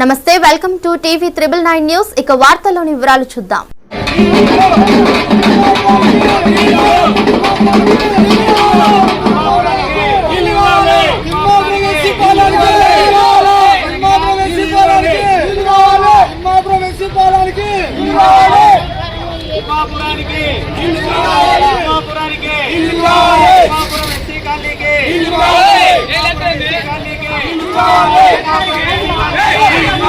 నమస్తే welcome to TV triple nine news. ఇక వార్తల్లోని వివరాలు చూద్దాం. తిమ్మాపురానికి